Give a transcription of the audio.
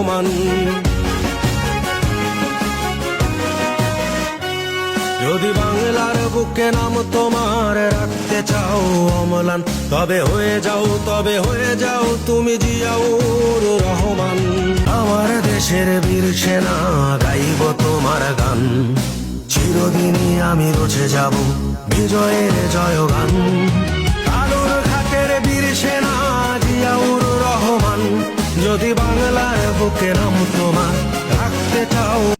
রহমান যদি বাংলার বুকে নাম তোমার রাখতে চাও অমলান, তবে হয়ে যাও, তবে হয়ে যাও, তুমি জিয়াউর রহমান। আমার দেশের বীর সেনা গাইব তোমার গান। চিরদিনই আমি রচে যাব বিজয়ের জয়গান। পারব কেন তোমার রাখতে চাও।